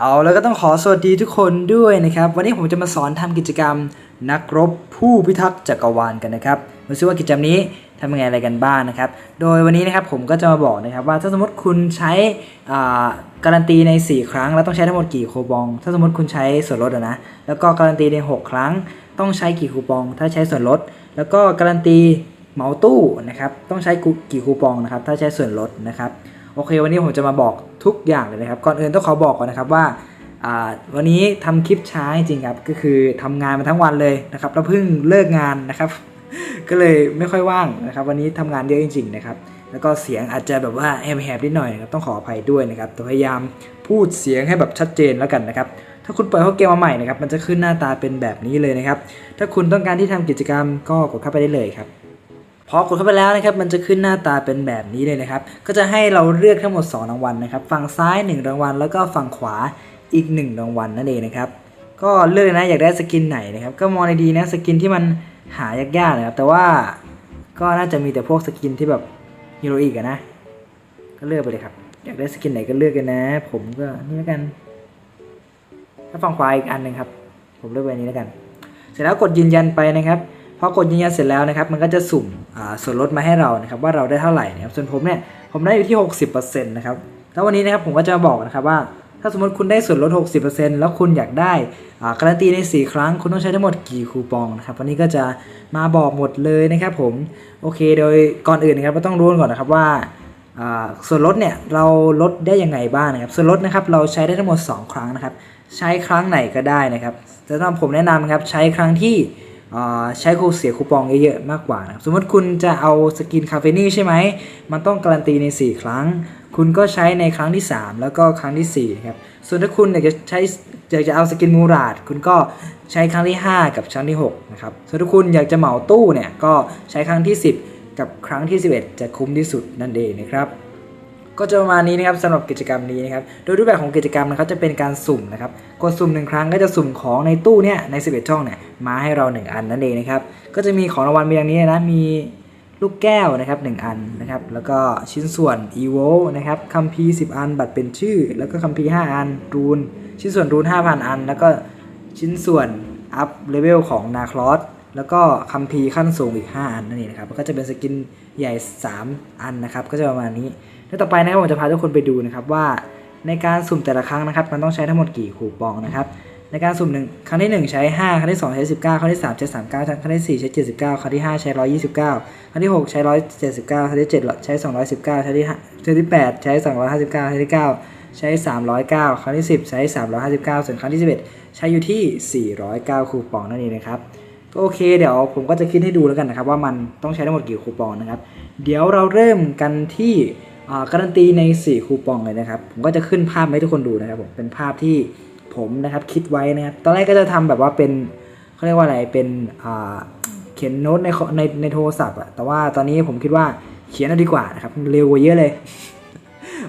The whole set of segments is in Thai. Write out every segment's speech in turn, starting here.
เอาแล้วก็ต้องขอสวัสดีทุกคนด้วยนะครับ วันนี้ผมจะมาสอนทำกิจกรรม นักรบผู้พิทักษ์จักรวาลกันนะครับมาซิว่ากิจกรรมนี้ทำยังไงอะไรกันบ้างนะครับ โดยวันนี้นะครับผมก็จะมาบอกนะครับว่าถ้าสมมติคุณใช้การันตีใน 4 ครั้ง แล้วต้องใช้ทั้งหมดกี่คูปอง ถ้าสมมติคุณใช้ส่วนลดอะนะแล้วก็การันตีใน 6 ครั้ง ต้องใช้กี่คูปอง ถ้าใช้ส่วนลด แล้วก็การันตีเหมาตู้นะครับต้องใช้กี่คูปองนะครับถ้าใช้ส่วนลดนะครับ โอเค วันนี้ผมจะมาบอกทุกอย่างเลยนะครับ ก่อนอื่นต้องขอบอกก่อนนะครับว่าวันนี้ทำคลิปช้าจริงครับ ก็คือทำงานมาทั้งวันเลยนะครับ แล้วเพิ่งเลิกงานนะครับ ก็เลยไม่ค่อยว่างนะครับ วันนี้ทำงานเยอะจริง ๆ นะครับ แล้วก็เสียงอาจจะแบบว่าแหบๆนิดหน่อยนะครับ ต้องขออภัยด้วยนะครับแต่พยายามพูดเสียงให้แบบชัดเจนแล้วกันนะครับ ถ้าคุณเปิดเข้าเกมมาใหม่นะครับ มันจะขึ้นหน้าตาเป็นแบบนี้เลยนะครับ ถ้าคุณต้องการที่ทำกิจกรรมก็กดเข้าไปได้เลยครับ พอกดเข้าไปแล้วนะครับมันจะขึ้นหน้าตาเป็นแบบนี้เลยนะครับ ก็จะให้เราเลือกทั้งหมด 2 รางวัลนะครับ ฝั่งซ้าย 1 รางวัล แล้วก็ฝั่งขวาอีก 1 รางวัลนั่นเองนะครับ ก็เลือกเลยนะอยากได้สกินไหนนะครับ ก็มองดีๆนะสกินที่มันหายากๆนะครับ แต่ว่าก็น่าจะมีแต่พวกสกินที่แบบฮีโรอีกนะ ก็เลือกไปเลยครับ อยากได้สกินไหนก็เลือกกันนะ ผมก็นี่แล้วกัน ถ้าฝั่งขวาอีกอันหนึ่งครับ ผมเลือกไปนี้แล้วกัน เสร็จแล้วกดยืนยันไปนะครับ พอกดยืนยันเสร็จแล้วนะครับมันก็จะสุ่มส่วนลดมาให้เรานะครับว่าเราได้เท่าไหร่นะครับส่วนผมเนี่ยผมได้อยู่ที่ 60%นะครับแล้ววันนี้นะครับผมก็จะมาบอกนะครับว่า ถ้าสมมติคุณได้ส่วนลด 60%แล้วคุณอยากได้การันตีใน 4 ครั้ง คุณต้องใช้ทั้งหมดกี่คูปองนะครับวันนี้ก็จะมาบอกหมดเลยนะครับผมโอเค โดยก่อนอื่นนะครับก็ต้องรู้ก่อนนะครับว่าส่วนลดเนี่ยเราลดได้ยังไงบ้างนะครับส่วนลดนะครับเราใช้ได้ทั้งหมด 2 ครั้งนะครับใช้ครั้งไหนก็ได้นะครับแต่สำหรับผมแนะนำครับใช้ครั้งที่ ใช้คูเสียคูปองเยอะๆมากกว่านะสมมติคุณจะเอาสกินคาเฟนี่ใช่ไหม มันต้องการันตีใน 4 ครั้ง คุณก็ใช้ในครั้งที่ 3 แล้วก็ครั้งที่4นะครับ ส่วนถ้าคุณอยากจะใช้อยากจะเอาสกินมูราด คุณก็ใช้ครั้งที่ 5 กับครั้งที่6นะครับ ส่วนถ้าคุณอยากจะเหมาตู้เนี่ยก็ใช้ครั้งที่ 10 กับครั้งที่ 11 จะคุ้มที่สุดนั่นเองนะครับ ก็จะประมาณนี้นะครับสำหรับกิจกรรมนี้นะครับ โดยรูปแบบของกิจกรรมนะครับจะเป็นการสุ่มนะครับ กดสุ่มหนึ่งครั้งก็จะสุ่มของในตู้เนี่ยใน 11 ช่องเนี่ยมาให้เรา 1 อันนั่นเองนะครับ ก็จะมีของรางวัลมีอย่างนี้นะ มีลูกแก้วนะครับ1อันนะครับ แล้วก็ชิ้นส่วน e v o นะครับคัมภีร์10 อัน บัตรเป็นชื่อ แล้วก็คัมภีร์5อัน รูน ชิ้นส่วนรูน 5,000 อัน แล้วก็ชิ้นส่วนอัพเลเวลของนาคลอสแล้วก็คัมภีร์ขั้นสูงอีก 5 อันนั่นเองนะครับ ก็จะเป็นสกินใหญ่ 3 อันนะครับ ก็จะประมาณนี้ แล้วต่อไปนะครับผมจะพาทุกคนไปดูนะครับว่าในการสุ่มแต่ละครั้งนะครับมันต้องใช้ทั้งหมดกี่คูปองนะครับในการสุ่มหนึ่งครั้งที่ 1 ใช้ 5 ครั้งที่ 2 ใช้ 19 ครั้งที่ 3 ใช้ 39 ครั้งที่ 4 ใช้ 79 ครั้งที่ 5 ใช้ 129 ครั้งที่ 6 ใช้ 179 ครั้งที่ 7 ใช้ 219 ครั้งที่5ครั้งที่ 8 ใช้ 259 ครั้งที่ 9 ใช้ 309 ครั้งที่ 10 ใช้ 359 ส่วนครั้งที่ 11 ใช้อยู่ที่ 409 คูปองนั่นเองนะครับก็โอเค เดี๋ยวผมก็จะคิดให้ดูแล้วกันนะครับว่ามันต้องใช้ทั้งหมดกี่คูปองนะครับ เดี๋ยวเราเริ่มกันที่ การันตีใน 4 คูปองเลยนะครับ ผมก็จะขึ้นภาพให้ทุกคนดูนะครับผมเป็นภาพที่ผมนะครับคิดไว้นะครับตอนแรกก็จะทำแบบว่าเป็นเขาเรียกว่าอะไรเป็นอ่าเขียนโน้ตในในในโทรศัพท์อะแต่ว่าตอนนี้ผมคิดว่าเขียนเอาดีกว่านะครับเร็วกว่าเยอะเลย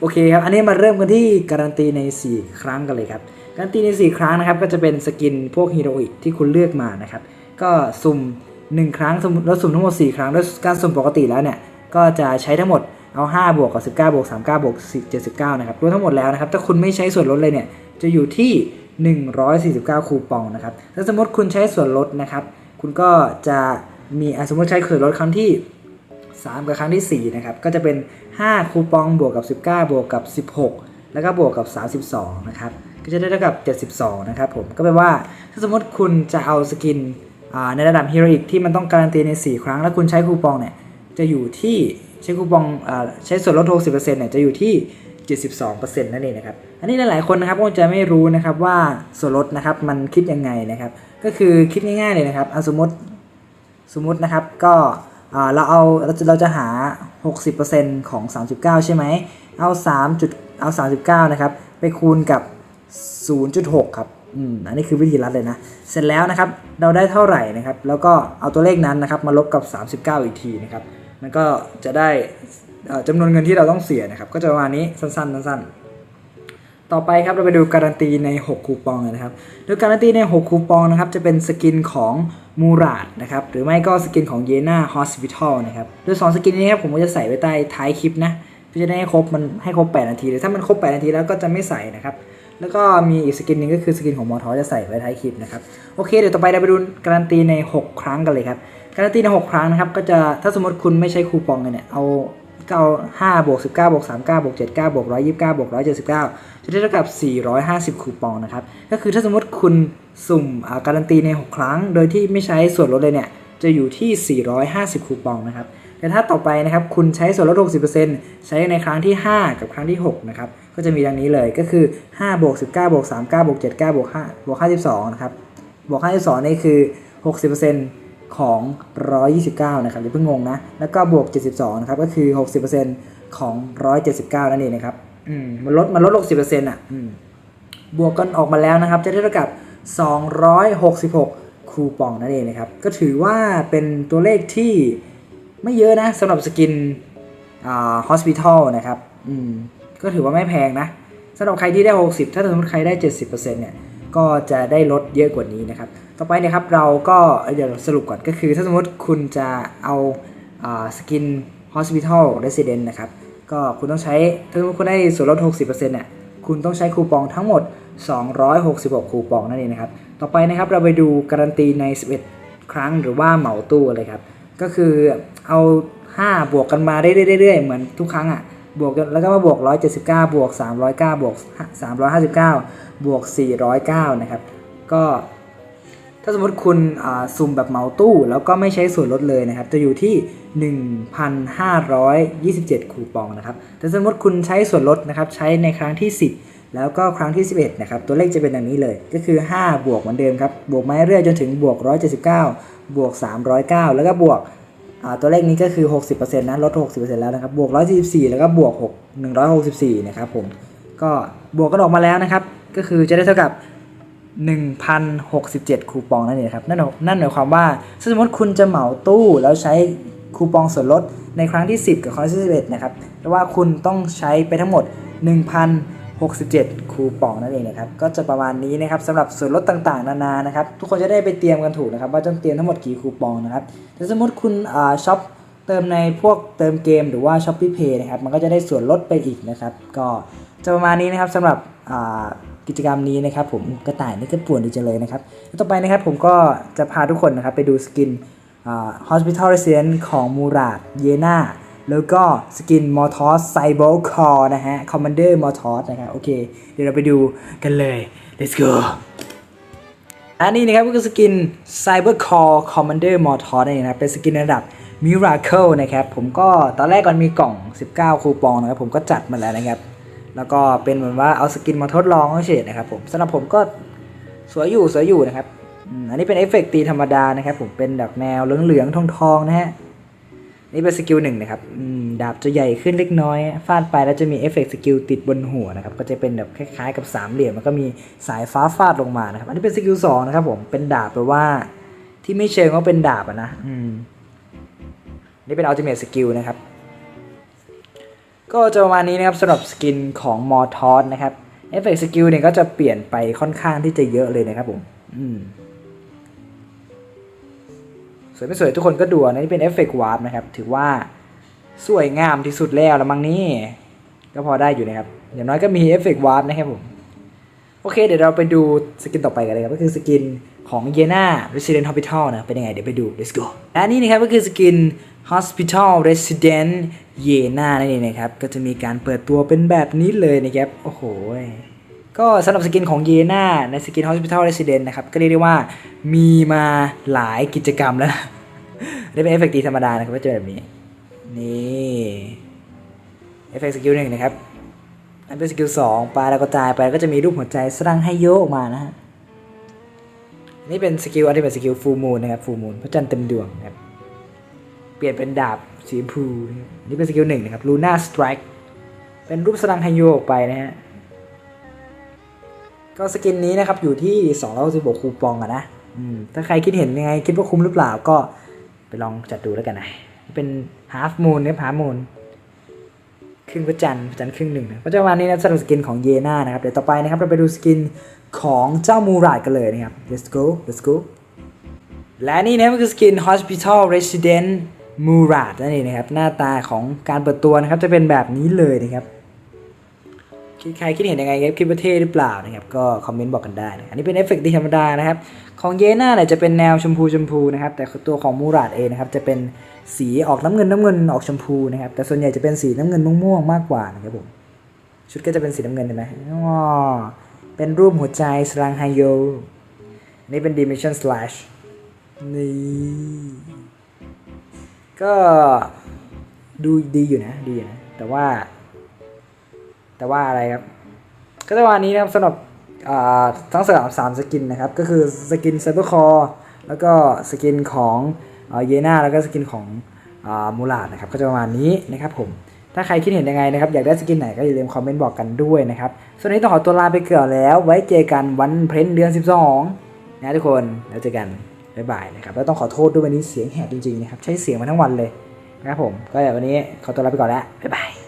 โอเคครับ อันนี้มาเริ่มกันที่การันตีใน 4 ครั้งกันเลยครับการันตีใน 4 ครั้งนะครับ ก็จะเป็นสกินพวกฮีโรอีกที่คุณเลือกมานะครับ ก็สุ่ม 1 ครั้งสมมุติเราสุ่มทั้งหมด 4 ครั้ง แล้วการสุ่มปกติแล้วเนี่ยก็จะใช้ทั้งหมด เอา 5 บวกกับ 19 บวก 39 บวก 79 นะครับรวมทั้งหมดแล้วนะครับ ถ้าคุณไม่ใช้ส่วนลดเลยเนี่ย จะอยู่ที่ 149 คูปองนะครับ ถ้าสมมติคุณใช้ส่วนลดนะครับ คุณก็จะมีสมมติใช้ส่วนลดครั้งที่ 3 กับครั้งที่ 4 นะครับ ก็จะเป็น 5 คูปองบวกกับ 19 บวกกับ 16 แล้วก็บวกกับ 32 นะครับ ก็จะได้เท่ากับ 72 นะครับผม ก็แปลว่า ถ้าสมมติคุณจะเอาสกินในระดับฮีโร่อีกที่มันต้องการันตีใน 4 ครั้ง แล้วคุณใช้คูปองเนี่ย จะอยู่ที่ ใช้คูปองอใช้ส่วนลด 60%เนี่ยจะอยู่ที่ 72%นั่นเองนะครับ อันนี้หลายๆคนนะครับก็จะไม่รู้นะครับว่าส่วนลดนะครับมันคิดยังไงนะครับ ก็คือคิดง่ายๆเลยนะครับสมมติสมมตินะครับก็เราเอาเราจะเราจะหา 60%ของ 39 ใช่ไหม เอา3จุดเอา 39 นะครับ ไปคูณกับ 0.6 ครับ อืม อันนี้คือวิธีรัดเลยนะ เสร็จแล้วนะครับ เราได้เท่าไหร่นะครับ แล้วก็เอาตัวเลขนั้นนะครับ มาลบกับ 39 อีกทีนะครับ มันก็จะได้จำนวนเงินที่เราต้องเสียนะครับ ก็จะประมาณนี้สั้นๆสั้นๆ ต่อไปครับเราไปดูการันตีใน 6 คูปองนะครับ โดยการันตีใน 6 คูปองนะครับ จะเป็นสกินของมูราดนะครับ หรือไม่ก็สกินของเยนาฮอสพิทอลนะครับ โดยสองสกินนี้ครับผมก็จะใส่ไว้ใต้ท้ายคลิปนะเพื่อจะได้ให้ครบมันให้ครบ 8 นาทีหรือถ้ามันครบ 8 นาทีแล้วก็จะไม่ใส่นะครับ แล้วก็มีอีกสกินหนึ่งก็คือสกินของมอทอจะใส่ไว้ท้ายคลิปนะครับ โอเค เดี๋ยวต่อไปเราไปดูการันตีใน 6 ครั้งกันเลยครับ การันตีใน6ครั้งนะครับ ก็จะถ้าสมมติคุณไม่ใช้คูปองกันเนี่ย เอาก็เอา5บวก19บวก39บวก79บวก129บวก179 จะได้เท่ากับ 450 คูปองนะครับ ก็คือถ้าสมมติคุณสุ่มการันตีใน 6 ครั้ง โดยที่ไม่ใช้ส่วนลดเลยเนี่ย จะอยู่ที่ 450 คูปองนะครับ แต่ถ้าต่อไปนะครับคุณใช้ส่วนลด 60%ใช้ในครั้งที่ 5 กับครั้งที่ 6 นะครับ ก็จะมีดังนี้เลยก็คือ5บวก19บวก39บวก79บวก5บวก52นะครับ บวก52นี่คือ 60% ของ 129 นะครับอย่าเพิ่งงงนะ แล้วก็บวก 72 นะครับ ก็คือ 60%ของ 179 นั่นเองนะครับอืมมันลดมันลด 60%อะอืมบวกกันออกมาแล้วนะครับ จะได้เท่ากับ 266 คูปองนั่นเองนะครับ ก็ถือว่าเป็นตัวเลขที่ไม่เยอะนะสำหรับสกินอ่า hospital นะครับ อืมก็ถือว่าไม่แพงนะสำหรับใครที่ได้ 60 ถ้าสมมติใครได้ 70%เนี่ย ก็จะได้ลดเยอะกว่านี้นะครับ ต่อไปนะครับเราก็เดี๋ยวสรุปก่อนก็คือ ถ้าสมมติคุณจะเอาสกิน hospital resident นะครับ ก็คุณต้องใช้ถ้าสมมติคุณได้ส่วนลด 60%เนี่ยคุณต้องใช้คูปองทั้งหมด 266 คูปองนั่นเองนะครับ ต่อไปนะครับเราไปดูการันตีใน 11 ครั้งหรือว่าเหมาตู้เลยครับ ก็คือเอา 5 บวกกันมาเรื่อยๆเหมือนทุกครั้งอะ บวกแล้วก็มาบวก 179 บวก 309 บวก 359 บวก 409 นะครับ ก็ถ้าสมมติคุณอ่าสุ่มแบบเหมาตู้แล้วก็ไม่ใช้ส่วนลดเลยนะครับ จะอยู่ที่ 1,527 คูปองนะครับ แต่สมมติคุณใช้ส่วนลดนะครับ ใช้ในครั้งที่ 10 แล้วก็ครั้งที่ 11 นะครับ ตัวเลขจะเป็นอย่างนี้เลย ก็คือ 5 บวกเหมือนเดิมครับ บวกมาเรื่อยจนถึงบวก 179 บวก 309 แล้วก็บวก ตัวเลขนี้ก็คือ 60%นะลด 60%แล้วนะครับบวก 144 แล้วก็บวก 6 164 นะครับผมก็บวกกันออกมาแล้วนะครับ ก็คือจะได้เท่ากับ 1,067 คูปองนั่นเองครับนั่นหมายนั่นหมายความว่าสมมติคุณจะเหมาตู้แล้วใช้คูปองส่วนลดในครั้งที่ 10 กับครั้งที่11นะครับแปลว่าคุณต้องใช้ไปทั้งหมด 67 คูปองนั่นเองนะครับ ก็จะประมาณนี้นะครับสำหรับส่วนลดต่างๆ นานานะครับ ทุกคนจะได้ไปเตรียมกันถูกนะครับ ว่าต้องเตรียมทั้งหมดกี่คูปองนะครับแต่สมมติคุณช็อปเติมในพวกเติมเกมหรือว่า s h o p e e Pay นะครับ มันก็จะได้ส่วนลดไปอีกนะครับ ก็จะประมาณนี้นะครับสำหรับกิจกรรมนี้นะครับ ผมกระต่ายนี่ก็ป่วนดีจังเลยนะครับ ต่อไปนะครับผมก็จะพาทุกคนนะครับไปดูสกินอ่า Hospital Resident ของมูราดเยนา แล้วก็สกินมอทอสไซโบคอร์นะฮะ Commander m o t o s นะครับโอเค เดี๋ยวเราไปดูกันเลย let's go อันนี้นะครับก็คือสกิน Cyber Core Commander m o t o s นั่นเองนะครับเป็นสกินระดับ Miracle นะครับผมก็ตอนแรกก่อนมีกล่อง 19 คูปองนะครับผมก็จัดมาแล้วนะครับ แล้วก็เป็นเหมือนว่าเอาสกินมาทดลองเฉยๆนะครับผมสำหรับผมก็สวยอยู่สวยอยู่นะครับอันนี้เป็นเอฟเฟกต์ตีธรรมดานะครับผมเป็นแบบแนวเหลืองๆทองๆนะฮะ นี่เป็นสกิลหนึ่งนะครับดาบจะใหญ่ขึ้นเล็กน้อย ฟาดไปแล้วจะมีเอฟเฟกต์สกิลติดบนหัวนะครับ ก็จะเป็นแบบคล้ายๆกับสามเหลี่ยม แล้วก็มีสายฟ้าฟาดลงมานะครับ อันนี้เป็นสกิลสองนะครับผม เป็นดาบแปลว่า ที่ไม่เชิงว่าเป็นดาบนะ อืม นี่เป็นอัลติเม e สกิลนะครับ ก็จะประมาณนี้นะครับสำหรับสกินของมอทอสนะครับ เอฟเฟกต์สกิลเนี่ยก็จะเปลี่ยนไปค่อนข้างที่จะเยอะเลยนะครับผม อืม วยไม่สวยทุกคนก็ดูนะนี่เป็นเอฟเฟกต์วาร์ปนะครับ ถือว่าสวยงามที่สุดแล้วละมั้งนี่ก็พอได้อยู่นะครับ อย่างน้อยก็มีเอฟเฟกต์วาร์ปนะครับผม โอเค เดี๋ยวเราไปดูสกินต่อไปกันเลยครับ ก็คือสกินของเยน่า Resident Hospital นะ เป็นยังไง เดี๋ยวไปดู let's go และอันนี้นะครับก็คือสกิน Hospital Resident เยน่านั่นเองนะครับ ก็จะมีการเปิดตัวเป็นแบบนี้เลยนะครับ โอ้โห ก็สำหรับสกินของเยน่าในสกิน Hospital Resident นะครับ ก็เรียกได้ว่ามีมาหลายกิจกรรมแล้วนะได้เป็นเอฟเฟกต์ตีธรรมดานะครับก็จะแบบนี้ นี่เอฟเฟกต์สกิลหนึ่งนะครับ อันเป็นสกิลสองปลาแล้วก็ตายไปก็จะมีรูปหัวใจสร้างให้โยกออกมานะฮะนี่เป็นสกิลอันที่เป็นสกิลฟูมูนนะครับฟูมูนพระจันทร์เต็มดวงครับเปลี่ยนเป็นดาบสีชมพูนี่เป็นสกิลหนึ่งนะครับลูน่าสไตร์เป็นรูปสร้างให้โยออกไปนะฮะ ก็สกินนี้นะครับอยู่ที่216คูปองอะนะถ้าใครคิดเห็นยังไง คิดว่าคุ้มหรือเปล่าก็ไปลองจัดดูแล้วกันนะ เป็นฮาฟมูนเนี่ยฮาฟมูนครึ่งพระจันทร์พระจันทร์ครึ่งหนึ่งนะก็จะประมาณนี้นะสำหรับสกินของเยน่านะครับ เดี๋ยวต่อไปนะครับเราไปดูสกินของเจ้ามูราดกันเลยนะครับ let's go let's go และนี่นะครับก็คือสกิน Hospital Resident มูราดนั่นเองนะครับ หน้าตาของการเปิดตัวนะครับจะเป็นแบบนี้เลยนะครับ ใครคิดเห็นยังไงครับคิดว่าเท่หรือเปล่านะครับก็คอมเมนต์บอกกันได้นะอันนี้เป็นเอฟเฟกต์ที่ธรรมดานะครับของเยน่าเนี่ยจะเป็นแนวชมพูชมพูนะครับแต่ตัวของมูราดเองนะครับจะเป็นสีออกน้ำเงินน้ำเงินออกชมพูนะครับแต่ส่วนใหญ่จะเป็นสีน้ำเงินม่วงๆมากกว่านะครับผมชุดก็จะเป็นสีน้ำเงินเห็นไหมอ๋อเป็นรูปหัวใจสรังไฮโยนี่เป็น Dimension Slash นี่ก็ดูดีอยู่นะดีนะแต่ว่า แต่ว่าอะไรครับ ก็จะวันนี้นะครับสำหรับทั้งสามสามสกินนะครับ ก็คือสกินไซเบอร์คอร์แล้วก็สกินของเยนาแล้วก็สกินของมูลาดนะครับ ก็จะประมาณนี้นะครับผมถ้าใครคิดเห็นยังไงนะครับ อยากได้สกินไหนก็อย่าลืมคอมเมนต์บอกกันด้วยนะครับ ส่วนวันนี้ต้องขอตัวลาไปก่อนแล้ว ไว้เจอกันวันเพลนเดือน 12 นะทุกคนแล้วเจอกันบ๊ายบายนะครับ แล้วต้องขอโทษด้วยวันนี้เสียงแหบจริงๆนะครับ ใช้เสียงมาทั้งวันเลยนะครับผม ก็อย่างวันนี้ขอตัวลาไปก่อนแล้วบ๊ายบาย